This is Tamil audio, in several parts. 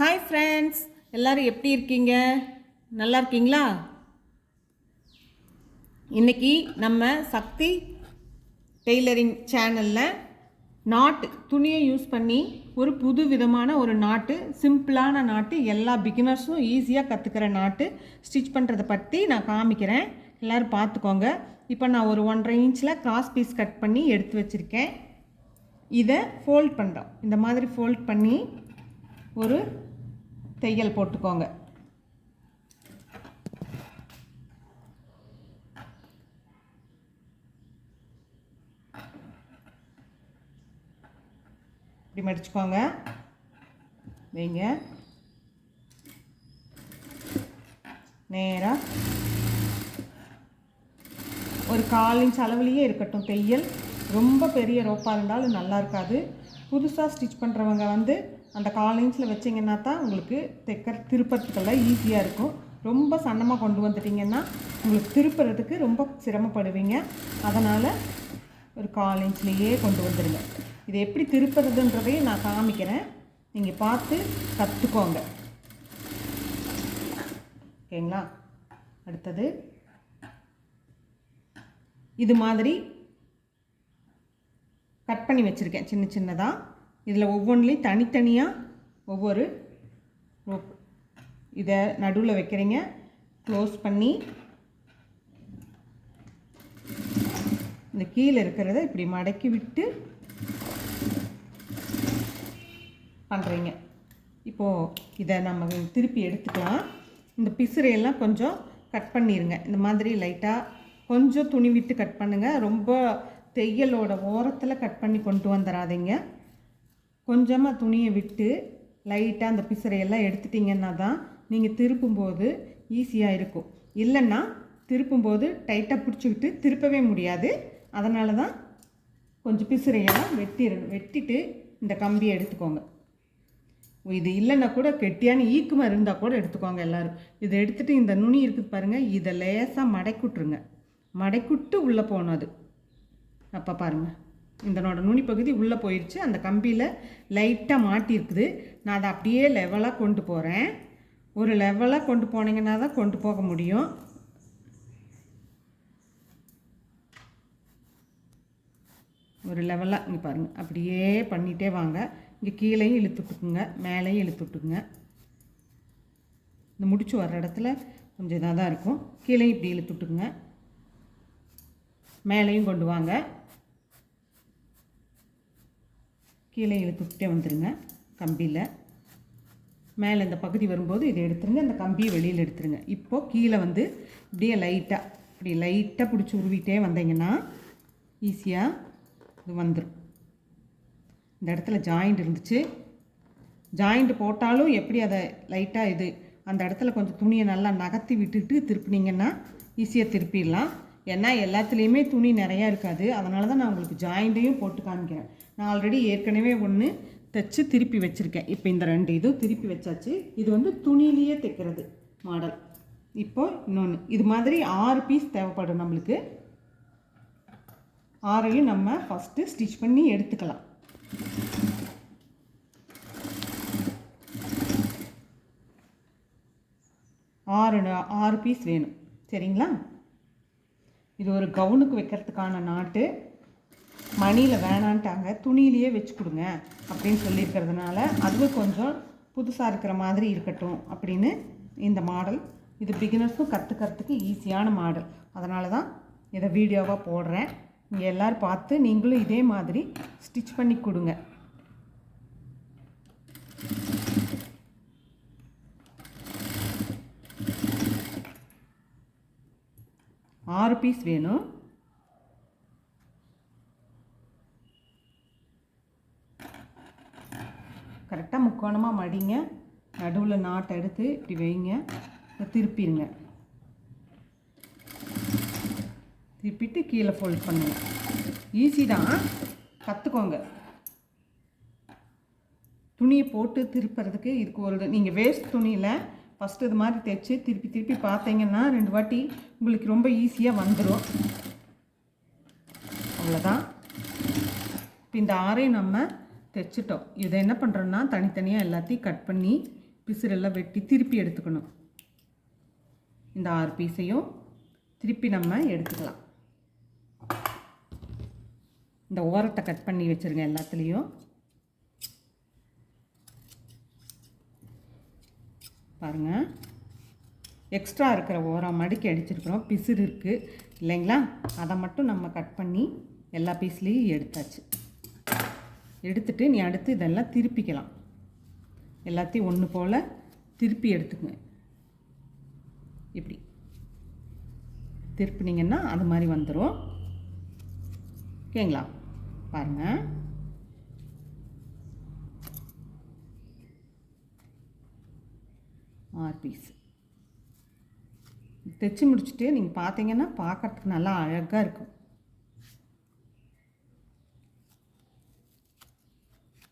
ஹாய் ஃப்ரெண்ட்ஸ் எல்லோரும் எப்படி இருக்கீங்க? நல்லா இருக்கீங்களா? இன்றைக்கி நம்ம சக்தி டெய்லரிங் சேனலில் நாட்டு துணியை யூஸ் பண்ணி ஒரு புது விதமான ஒரு நாட்டு சிம்பிளான நாட்டு எல்லா பிகினர்ஸும் ஈஸியாக கற்றுக்கிற நாட்டு ஸ்டிச் பண்ணுறதை பற்றி நான் காமிக்கிறேன். எல்லோரும் பார்த்துக்கோங்க. இப்போ நான் ஒரு ஒன்றரை இன்ச்சில் கிராஸ் பீஸ் கட் பண்ணி எடுத்து வச்சுருக்கேன். இதை ஃபோல்ட் பண்ணுறோம் இந்த மாதிரி ஃபோல்ட் பண்ணி ஒரு தையல் போட்டுக்கோங்க. இப்படி மடிச்சுக்கோங்க. வைங்க. நேராக ஒரு கால் இன்ச் அளவுலேயே இருக்கட்டும் தையல். ரொம்ப பெரிய ரோப்பாக இருந்தாலும் நல்லா இருக்காது. புதுசாக ஸ்டிச் பண்ணுறவங்க வந்து அந்த கால் இன்ச்சில் வச்சிங்கன்னா தான் உங்களுக்கு தைக்க திருப்பத்துக்கெல்லாம் ஈஸியாக இருக்கும். ரொம்ப சன்னமாக கொண்டு வந்துட்டிங்கன்னா உங்களுக்கு திருப்புறதுக்கு ரொம்ப சிரமப்படுவீங்க. அதனால் ஒரு கால் இன்ச்லேயே கொண்டு வந்துடுங்க இது எப்படி திருப்புறதுன்றதையும் நான் காமிக்கிறேன். நீங்கள் பார்த்து கற்றுக்கோங்க ஓகேங்களா? அடுத்தது. இது மாதிரி கட் பண்ணி வச்சுருக்கேன். சின்ன சின்னதாக இதில் ஒவ்வொன்றிலையும் தனித்தனியாக ஒவ்வொரு ரோப் இதை நடுவில் வைக்கிறீங்க. க்ளோஸ் பண்ணி இந்த கீழே இருக்கிறத இப்படி மடக்கி விட்டு பண்ணுறீங்க இப்போது இதை நம்ம திருப்பி எடுத்துக்கலாம். இந்த பிசுறையெல்லாம் கொஞ்சம் கட் பண்ணிடுங்க இந்த மாதிரி லைட்டாக கொஞ்சம் துணி விட்டு கட் பண்ணுங்கள் ரொம்ப தையலோட ஓரத்தில் கட் பண்ணி கொண்டு வந்துடாதீங்க கொஞ்சமாக துணியை விட்டு லைட்டாக அந்த பிசுறையெல்லாம் எடுத்துட்டிங்கன்னா தான் நீங்கள் திருப்பும்போது ஈஸியாக இருக்கும். இல்லைன்னா திருப்பும்போது டைட்டாக பிடிச்சிக்கிட்டு திருப்பவே முடியாது. அதனால தான் கொஞ்சம் பிசுறையெல்லாம் வெட்டிடணும். வெட்டிட்டு இந்த கம்பியை எடுத்துக்கோங்க. இது இல்லைன்னா கூட கெட்டியான ஈக்குமா இருந்தால் கூட எடுத்துக்கோங்க எல்லோரும். இதை எடுத்துகிட்டு இந்த நுனி இருக்குது பாருங்கள் இதை லேசாக மடைக்குட்டுருங்க. மடைக்குட்டு உள்ளே போகணும் அது. அப்போ பாருங்கள் இதனோட நுனி பகுதி உள்ளே போயிடுச்சு அந்த கம்பியில் லைட்டாக மாட்டியிருக்குது நான் அதை அப்படியே லெவலாக கொண்டு போகிறேன் ஒரு லெவலாக கொண்டு போனீங்கன்னா தான் கொண்டு போக முடியும். ஒரு லெவலாக இங்கே பாருங்கள் அப்படியே பண்ணிகிட்டே வாங்க. இங்கே கீழேயும் இழுத்துட்டுக்குங்க மேலேயும் இழுத்துட்டுக்குங்க இந்த முடிச்சு வர்ற இடத்துல கொஞ்சம் இதாக தான் இருக்கும். கீழேயும் இப்படி இழுத்துட்டுக்குங்க மேலேயும் கொண்டு வாங்க. கீழே இழுத்துக்கிட்டே வந்துடுங்க கம்பியில். மேலே இந்த பகுதி வரும்போது இதை எடுத்துருங்க இந்த கம்பியை வெளியில் எடுத்துருங்க. இப்போது கீழே வந்து இப்படியே லைட்டாக இப்படி லைட்டாக பிடிச்சி உருவிட்டே வந்தீங்கன்னா ஈஸியாக இது வந்துடும் இந்த இடத்துல ஜாயிண்ட் இருந்துச்சு. ஜாயிண்ட் போட்டாலும் எப்படி அதை லைட்டாக இது அந்த இடத்துல கொஞ்சம் துணியை நல்லா நகர்த்தி விட்டுட்டு திருப்பினீங்கன்னா ஈஸியாக திருப்பிடலாம். ஏன்னா எல்லாத்துலேயுமே துணி நிறையா இருக்காது. அதனால தான் நான் உங்களுக்கு ஜாயிண்ட்டையும் போட்டு காமிக்கிறேன். நான் ஆல்ரெடி ஏற்கனவே ஒன்று தைச்சி திருப்பி வச்சுருக்கேன். இப்போ இந்த ரெண்டு இதுவும் திருப்பி வச்சாச்சு. இது வந்து துணியிலேயே தைக்கிறது மாடல் இப்போது இன்னொன்று இது மாதிரி ஆறு பீஸ் தேவைப்படும் நம்மளுக்கு. ஆறையும் நம்ம ஃபஸ்ட்டு ஸ்டிச் பண்ணி எடுத்துக்கலாம். ஆறு ஆறு பீஸ் வேணும். சரிங்களா? இது ஒரு கவுனுக்கு வைக்கிறதுக்கான நாட்டு. மணியில் வேணான்ட்டாங்க. துணியிலேயே வச்சு கொடுங்க அப்படின்னு சொல்லியிருக்கிறதுனால அதுவும் கொஞ்சம் புதுசாக இருக்கிற மாதிரி இருக்கட்டும் அப்படின்னு இந்த மாடல். இது பிகினர்ஸும் கற்றுக்கிறதுக்கு ஈஸியான மாடல். அதனால தான் இதை வீடியோவாக போடுறேன். நீங்கள் எல்லோரும் பார்த்து நீங்களும் இதே மாதிரி ஸ்டிச் பண்ணி கொடுங்க. ஆறு பீஸ் வேணும். கரெக்டாக முக்கோணமாக மடிங்க. நடுவில் நாட்டை எடுத்து இப்படி வைங்க. திருப்பிடுங்க திருப்பிட்டு கீழே ஃபோல்ட் பண்ணுங்க. ஈஸி தான். கற்றுக்கோங்க துணியை போட்டு திருப்புறதுக்கு இதுக்கு ஒரு நீங்கள் வேஸ்ட் துணியில் ஃபஸ்ட்டு இது மாதிரி தைச்சி திருப்பி திருப்பி பார்த்தீங்கன்னா ரெண்டு வாட்டி உங்களுக்கு ரொம்ப ஈஸியாக வந்துடும் அவ்வளோதான் இப்போ இந்த ஆறையும் நம்ம தைச்சிட்டோம் இதை என்ன பண்ணுறோன்னா தனித்தனியாக எல்லாத்தையும் கட் பண்ணி பிசுறெல்லாம் வெட்டி திருப்பி எடுத்துக்கணும். இந்த ஆறு பீஸையும் திருப்பி நம்ம எடுத்துக்கலாம். இந்த ஓரத்தை கட் பண்ணி வச்சுருங்க எல்லாத்துலேயும். பாருங்கள் எக்ஸ்ட்ரா இருக்கிற ஓரம் மடிக்கி அடிச்சிருக்கிறோம். பிசுறு இருக்குது இல்லைங்களா? அதை மட்டும் நம்ம கட் பண்ணி எல்லா பீஸ்லேயும் எடுத்தாச்சு. எடுத்துட்டு நீ அடுத்து இதெல்லாம் திருப்பிக்கலாம். எல்லாத்தையும் ஒன்று போல் திருப்பி எடுத்துக்கங்க. இப்படி. திருப்பினீங்கன்னா அது மாதிரி வந்துடும் ஓகேங்களா? பாருங்கள் ஆறு பீஸ் தைச்சி முடிச்சுட்டு நீங்கள் பார்த்தீங்கன்னா பார்க்கறதுக்கு நல்லா அழகாக இருக்கும்.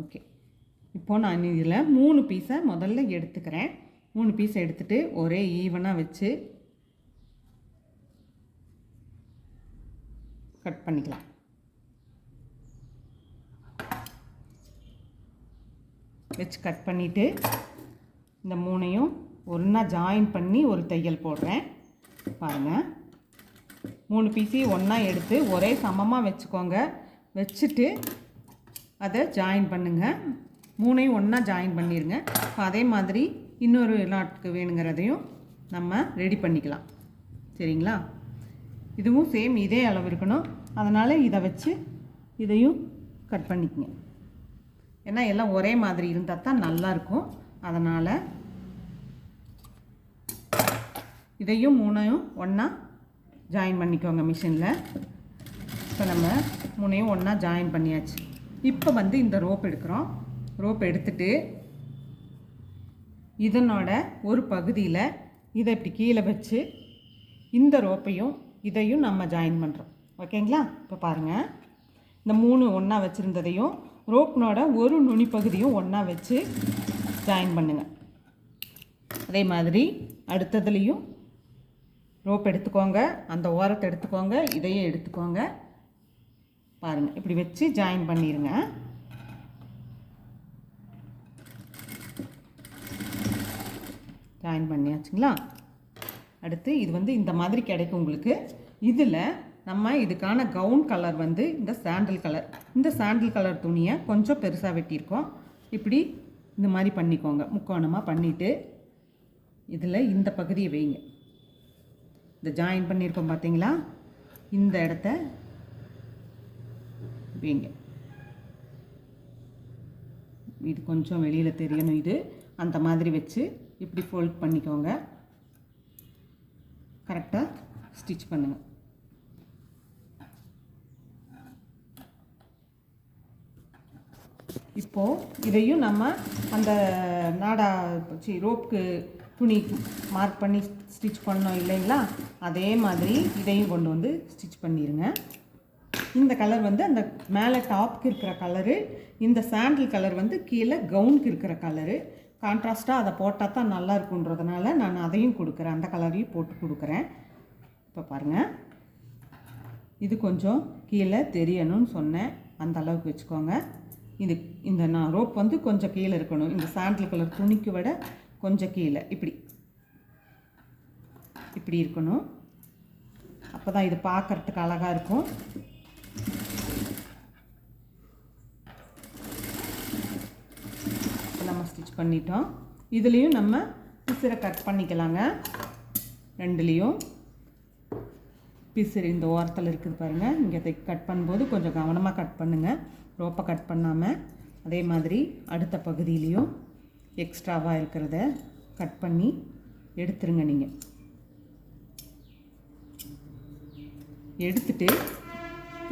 ஓகே. இப்போ நான் இதில் மூணு பீஸை முதல்ல எடுத்துக்கிறேன். மூணு பீஸை எடுத்துகிட்டு ஒரே ஈவனாக வச்சு கட் பண்ணிக்கலாம். வச்சு கட் பண்ணிவிட்டு இந்த மூணையும் ஒன்றா ஜாயின் பண்ணி ஒரு தையல் போடுறேன். பாருங்கள் மூணு பீஸையும் ஒன்றா எடுத்து ஒரே சமமாக வச்சுக்கோங்க. வச்சுட்டு அதை ஜாயின் பண்ணுங்கள் மூணையும் ஒன்றா ஜாயின் பண்ணிடுங்க இப்போ அதே மாதிரி இன்னொரு நாட்டுக்கு வேணுங்கிறதையும் நம்ம ரெடி பண்ணிக்கலாம். சரிங்களா? இதுவும் சேம் இதே அளவு இருக்கணும். அதனால் இதை வச்சு இதையும் கட் பண்ணிக்கங்க. ஏன்னா எல்லாம் ஒரே மாதிரி இருந்தால் தான் நல்லாயிருக்கும் அதனால் இதையும் மூணையும் ஒன்றா ஜாயின் பண்ணிக்கோங்க மிஷினில் இப்போ நம்ம மூணையும் ஒன்றா ஜாயின் பண்ணியாச்சு. இப்போ வந்து இந்த ரோப் எடுக்கிறோம். ரோப் எடுத்துட்டு இதனோட ஒரு பகுதியில் இதை இப்படி கீழே வச்சு இந்த ரோப்பையும் இதையும் நம்ம ஜாயின் பண்ணுறோம் ஓகேங்களா? இப்போ பாருங்கள் இந்த மூணு ஒன்றா வச்சுருந்ததையும் ரோப்னோட ஒரு நுனி பகுதியும் ஒன்றா வச்சு ஜாயின் பண்ணுங்கள் அதே மாதிரி அடுத்ததுலேயும் ரோப் எடுத்துக்கோங்க. அந்த ஓரத்தை எடுத்துக்கோங்க. இதையும் எடுத்துக்கோங்க. பாருங்கள் இப்படி வச்சு ஜாயின் பண்ணிடுங்க ஜாயின் பண்ணியாச்சுங்களா? அடுத்து இது வந்து இந்த மாதிரி கிடைக்கும் உங்களுக்கு. இதில் நம்ம இதுக்கான கவுன் கலர் வந்து இந்த சாண்டில் கலர் இந்த சாண்டில் கலர் துணியை கொஞ்சம் பெருசாக வெட்டியிருக்கோம். இப்படி இந்த மாதிரி பண்ணிக்கோங்க. முக்கோணமாக பண்ணிவிட்டு இதில் இந்த பகுதியை வைங்க. இந்த ஜாயின் பண்ணியிருக்கோம் பார்த்தீங்களா? இந்த இடத்த வைங்க. இது கொஞ்சம் வெளியில் தெரியணும் இது. அந்த மாதிரி வச்சு இப்படி ஃபோல்ட் பண்ணிக்கோங்க. கரெக்டாக ஸ்டிச் பண்ணுங்கள் இப்போது இதையும் நம்ம அந்த நாடா சி ரோப்புக்கு துணி மார்க் பண்ணி ஸ்டிச் பண்ணோம் இல்லைங்களா? அதே மாதிரி இதையும் கொண்டு வந்து ஸ்டிச் பண்ணிடுங்க இந்த கலர் வந்து அந்த மேலே டாப்க்கு இருக்கிற கலரு இந்த சாண்டில் கலர் வந்து கீழே கவுனுக்கு இருக்கிற கலரு. கான்ட்ராஸ்ட்டாக அதை போட்டால் தான் நல்லா இருக்குன்றதுனால நான் அதையும் கொடுக்குறேன். அந்த கலரையும் போட்டு கொடுக்குறேன். இப்போ பாருங்கள் இது கொஞ்சம் கீழே தெரியணும்னு சொன்னேன். அந்த அளவுக்கு வச்சுக்கோங்க. இது இந்த நான் ரோப் வந்து கொஞ்சம் கீழே இருக்கணும். இந்த சாண்டில் கலர் துணிக்கு விட கொஞ்சம் கீழே. இப்படி. இப்படி இருக்கணும். அப்போ தான் இது பார்க்குறதுக்கு அழகாக இருக்கும். நம்ம ஸ்டிச் பண்ணிட்டோம். இதுலேயும் நம்ம பிசிரை கட் பண்ணிக்கலாங்க. ரெண்டுலேயும். பிசிறு இந்த ஓரத்தில் இருக்குது பாருங்கள் இங்கே கட் பண்ணும்போது கொஞ்சம் கவனமாக கட் பண்ணுங்கள் ரோப்பை கட் பண்ணாமல் அதே மாதிரி அடுத்த பகுதியிலையும் எக்ஸ்ட்ராவாக இருக்கிறத கட் பண்ணி எடுத்துருங்க நீங்கள் எடுத்துட்டு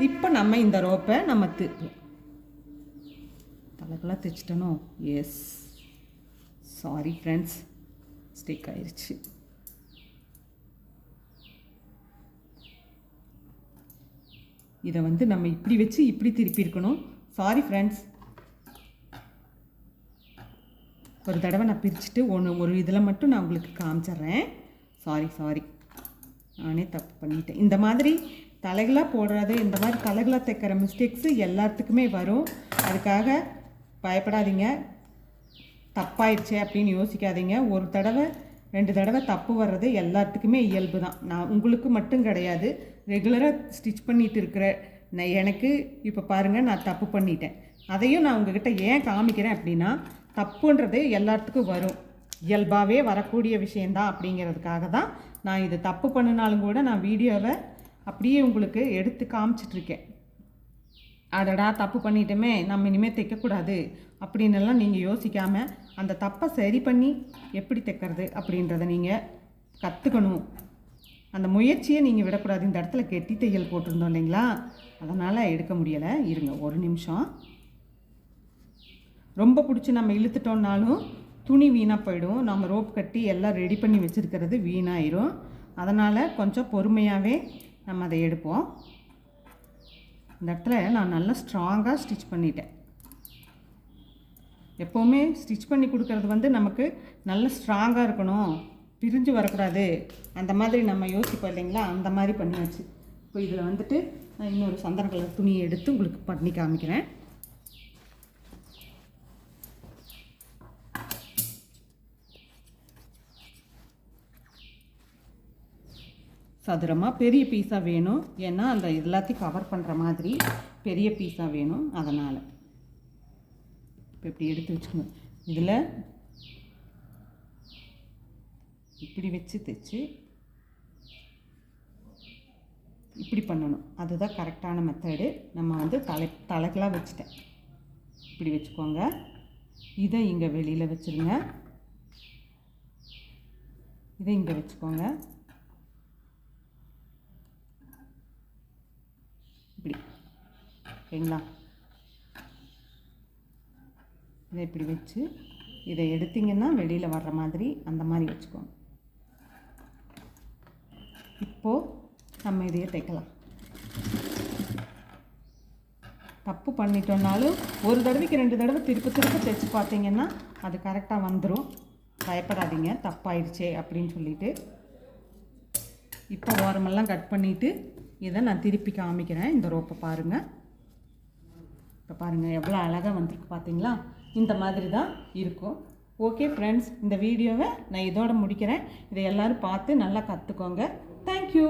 இப்போ நம்ம இந்த ரோப்பை நம்ம தி தலைக்கெல்லாம் தைச்சிட்டனோ எஸ் சாரி ஃப்ரெண்ட்ஸ் ஸ்டிக் ஆயிடுச்சு இதை வந்து நம்ம இப்படி வச்சு இப்படி திருப்பி இருக்கணும். சாரி ஃப்ரெண்ட்ஸ் ஒரு தடவை நான் பிரிச்சுட்டு ஒன்று ஒரு இதில் மட்டும் நான் உங்களுக்கு காமிச்சிட்றேன். சாரி சாரி நானே தப்பு பண்ணிட்டேன். இந்த மாதிரி தலைகளாக போடுறது இந்த மாதிரி தலைகளாக தைக்கிற மிஸ்டேக்ஸு எல்லாத்துக்குமே வரும். அதுக்காக பயப்படாதீங்க. தப்பாயிடுச்சே அப்படின்னு யோசிக்காதீங்க. ஒரு தடவை ரெண்டு தடவை தப்பு வர்றது எல்லாத்துக்குமே இயல்பு தான். நான் உங்களுக்கு மட்டும் கிடையாது ரெகுலராக ஸ்டிச் பண்ணிட்டு இருக்கிற நான் எனக்கு இப்போ பாருங்கள் நான் தப்பு பண்ணிட்டேன். அதையும் நான் உங்ககிட்ட ஏன் காமிக்கிறேன் அப்படின்னா தப்புன்றது எல்லாத்துக்கும் வரும். இயல்பாகவே வரக்கூடிய விஷயந்தான் அப்படிங்கிறதுக்காக தான் நான் இது தப்பு பண்ணினாலும் கூட நான் வீடியோவை அப்படியே உங்களுக்கு எடுத்து காமிச்சிட்ருக்கேன். அடடா தப்பு பண்ணிட்டோமே நம்ம இனிமேல் தைக்கக்கூடாது அப்படின்னெல்லாம் நீங்கள் யோசிக்காமல் அந்த தப்பை சரி பண்ணி எப்படி தைக்கிறது அப்படின்றத நீங்கள் கற்றுக்கணும் அந்த முயற்சியை நீங்கள் விடக்கூடாது. இந்த இடத்துல கெட்டி தையல் போட்டிருந்தோம் இல்லைங்களா? அதனால் எடுக்க முடியலை. இருங்க ஒரு நிமிஷம். ரொம்ப பிடிச்சி நம்ம இழுத்துட்டோம்னாலும் துணி வீணாக போயிடும். நம்ம ரோப் கட்டி எல்லாம் ரெடி பண்ணி வச்சுருக்கிறது வீணாயிரும். அதனால் கொஞ்சம் பொறுமையாகவே நம்ம அதை எடுப்போம். இந்த இடத்துல நான் நல்லா ஸ்ட்ராங்காக ஸ்டிச் பண்ணிட்டேன். எப்போவுமே ஸ்டிச் பண்ணி கொடுக்கறது வந்து நமக்கு நல்ல ஸ்ட்ராங்காக இருக்கணும். பிரிஞ்சு வரக்கூடாது. அந்த மாதிரி நம்ம யோசிப்போம் இல்லைங்களா? அந்த மாதிரி பண்ணியாச்சு. இப்போ இதில் வந்துட்டு நான் இன்னொரு சந்தன கலர் துணியை எடுத்து உங்களுக்கு பண்ணி காமிக்கிறேன். சதுரமாக பெரிய பீஸாக வேணும். ஏன்னா அந்த எல்லாத்தையும் கவர் பண்ணுற மாதிரி பெரிய பீஸாக வேணும். அதனால் இப்போ இப்படி எடுத்து வச்சுக்கணும். இதில் இப்படி வச்சு தைச்சு இப்படி பண்ணணும். அதுதான் கரெக்டான மெத்தடு நம்ம வந்து தலை தலைக்கெலாம் வச்சுட்டேன். இப்படி வச்சுக்கோங்க. இதை இங்கே வெளியில் வச்சுருங்க. இதை இங்கே வச்சுக்கோங்க. இப்படி. ஓகேங்களா இதை இப்படி வச்சு இதை எடுத்திங்கன்னா வெளியில் வர்ற மாதிரி அந்த மாதிரி வச்சுக்கோங்க. இப்போது நம்ம இதையே தைக்கலாம் தப்பு பண்ணிட்டோம்னாலும் ஒரு தடவைக்கு ரெண்டு தடவை திருப்ப திருப்ப தைச்சு பார்த்தீங்கன்னா அது கரெக்டாக வந்துடும் பயப்படாதீங்க தப்பாயிடுச்சே அப்படின்னு சொல்லிட்டு. இப்போ ஓரமெல்லாம் கட் பண்ணிவிட்டு இதை நான் திருப்பி காமிக்கிறேன். இந்த ரோப்பை பாருங்கள் இப்போ பாருங்கள் எவ்வளோ அழகாக வந்திருக்கு பார்த்தீங்களா? இந்த மாதிரி தான் இருக்கும். ஓகே ஃப்ரெண்ட்ஸ் இந்த வீடியோவை நான் இதோட முடிக்கிறேன். இதை எல்லோரும் பார்த்து நல்லா கற்றுக்கோங்க தேங்க்யூ